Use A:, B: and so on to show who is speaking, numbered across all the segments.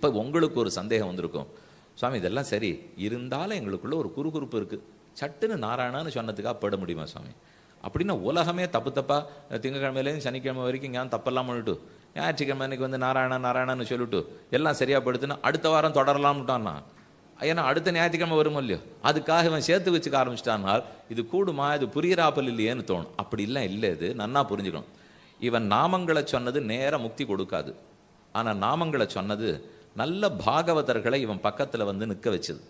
A: இப்போ உங்களுக்கு ஒரு சந்தேகம் வந்திருக்கும். சுவாமி இதெல்லாம் சரி. இருந்தாலும் எங்களுக்குள்ள ஒரு குறுகுறுப்பு இருக்குது சட்டுன்னு நாராயணான்னு சொன்னதுக்காக பட முடியுமா சுவாமி? அப்படின்னா உலகமே தப்பு தப்பா திங்கக்கிழமையிலேருந்து சனிக்கிழமை வரைக்கும் ஏன் தப்பெல்லாம் பண்ணிட்டு ஞாயிற்றுக்கிழமை அன்னைக்கு வந்து நாராயணா நாராயணன்னு சொல்லிட்டு எல்லாம் சரியா படுத்துனா அடுத்த வாரம் தொடரலாம்ட்டான்னா ஏன்னா அடுத்த ஞாயிற்றுக்கிழமை வரும் இல்லையோ? அதுக்காக இவன் சேர்த்து வச்சுக்க ஆரம்பிச்சிட்டானால் இது கூடுமா இது புரியிறாப்பல் இல்லையேன்னு தோணும். அப்படி இல்லை இல்லை இது. நன்னா புரிஞ்சுக்கணும். இவன் நாமங்களை சொன்னது நேராக முக்தி கொடுக்காது. ஆனால் நாமங்களை சொன்னது நல்ல பாகவதர்களை இவன் பக்கத்தில் வந்து நிற்க வச்சது.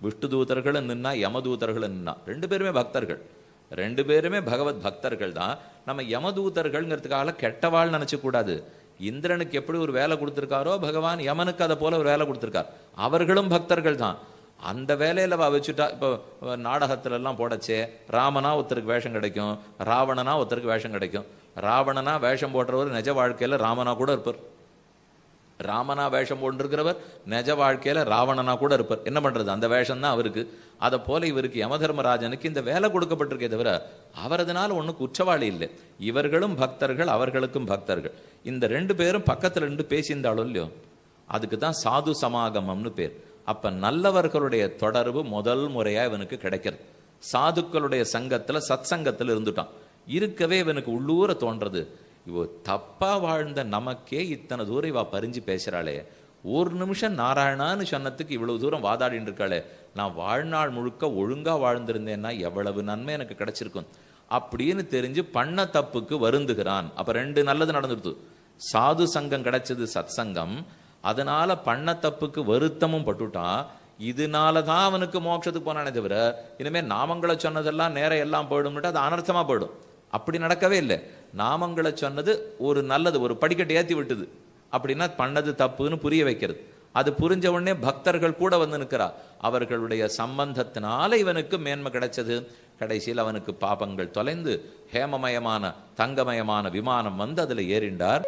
A: விஷ்ணு தூதர்களும் நின்னா யமதூதர்களும் நின்னா ரெண்டு பேருமே பக்தர்கள். ரெண்டு பேருமே பகவத் பக்தர்கள் தான். நம்ம யமதூதர்கள்ங்கிறதுக்காக கெட்டவாள் நினச்சக்கூடாது கூடாது. இந்திரனுக்கு எப்படி ஒரு வேலை கொடுத்துருக்காரோ பகவான் யமனுக்கு அதை போல ஒரு வேலை கொடுத்துருக்கார். அவர்களும் பக்தர்கள் தான். அந்த வேலையில் அவ வச்சுட்டா இப்போ நாடகத்துலலாம் போடச்சே ராமனா ஒருத்தருக்கு வேஷம் கிடைக்கும் ராவணனா ஒருத்தருக்கு வேஷம் கிடைக்கும். ராவணனா வேஷம் போடுறவர் நிஜ வாழ்க்கையில் ராமனா கூட இருப்பார். ராமனா வேஷம் போன்றிருக்கிறவர் நிஜ வாழ்க்கையில் ராவணனா கூட இருப்பார். என்ன பண்ணுறது அந்த வேஷம் தான் அவருக்கு. அதை போல இவருக்கு யமதர்மராஜனுக்கு இந்த வேலை கொடுக்கப்பட்டிருக்கே தவிர அவரதுனால ஒன்றும் குற்றவாளி இல்லை. இவர்களும் பக்தர்கள் அவர்களுக்கும் பக்தர்கள். இந்த ரெண்டு பேரும் பக்கத்தில் ரெண்டு பேசியிருந்தாலும் இல்லையோ அதுக்கு தான் சாது சமாகமம்னு பேர். அப்போ நல்லவர்களுடைய தொடர்பு முதல் முறையாக இவனுக்கு கிடைக்கிறது. சாதுக்களுடைய சங்கத்தில் சத் சங்கத்தில் இருந்துட்டான். இருக்கவே இவனுக்கு உள்ளூர தோன்றது. இவோ தப்பாக வாழ்ந்த நமக்கே இத்தனை தூரம் இவா பறிஞ்சு பேசுகிறாளே ஒரு நிமிஷம் நாராயணான்னு சொன்னதுக்கு இவ்வளவு தூரம் வாதாடின்னு இருக்காளே. நான் வாழ்நாள் முழுக்க ஒழுங்காக வாழ்ந்திருந்தேன்னா எவ்வளவு நன்மை எனக்கு கிடைச்சிருக்கும். அப்படின்னு தெரிஞ்சு பண்ண தப்புக்கு வருந்துகிறான். அப்போ ரெண்டு நல்லது நடந்துடுது. சாது சங்கம் கிடைச்சது சத் சங்கம் அதனால பண்ண தப்புக்கு வருத்தமும் பட்டுட்டான் இதனால தான் அவனுக்கு மோட்சத்துக்கு போனானே தவிர இனிமேல் நாமங்களை சொன்னதெல்லாம் நேரம் எல்லாம் போயிடும்னுட்டு அது அனர்த்தமாக போயிடும். அப்படி நடக்கவே இல்லை. நாமங்களை சொன்னது ஒரு நல்லது ஒரு படிக்கட்டு ஏற்றி விட்டுது. அப்படின்னா பண்ணது தப்புன்னு புரிய வைக்கிறது. அது புரிஞ்ச உடனே பக்தர்கள் கூட வந்து நிற்கிறா. அவர்களுடைய சம்பந்தத்தினால இவனுக்கு மேன்மை கிடைச்சது. கடைசியில் அவனுக்கு பாபங்கள் தொலைந்து ஹேமமயமான தங்கமயமான விமானம் வந்து அதில் ஏறிண்டார்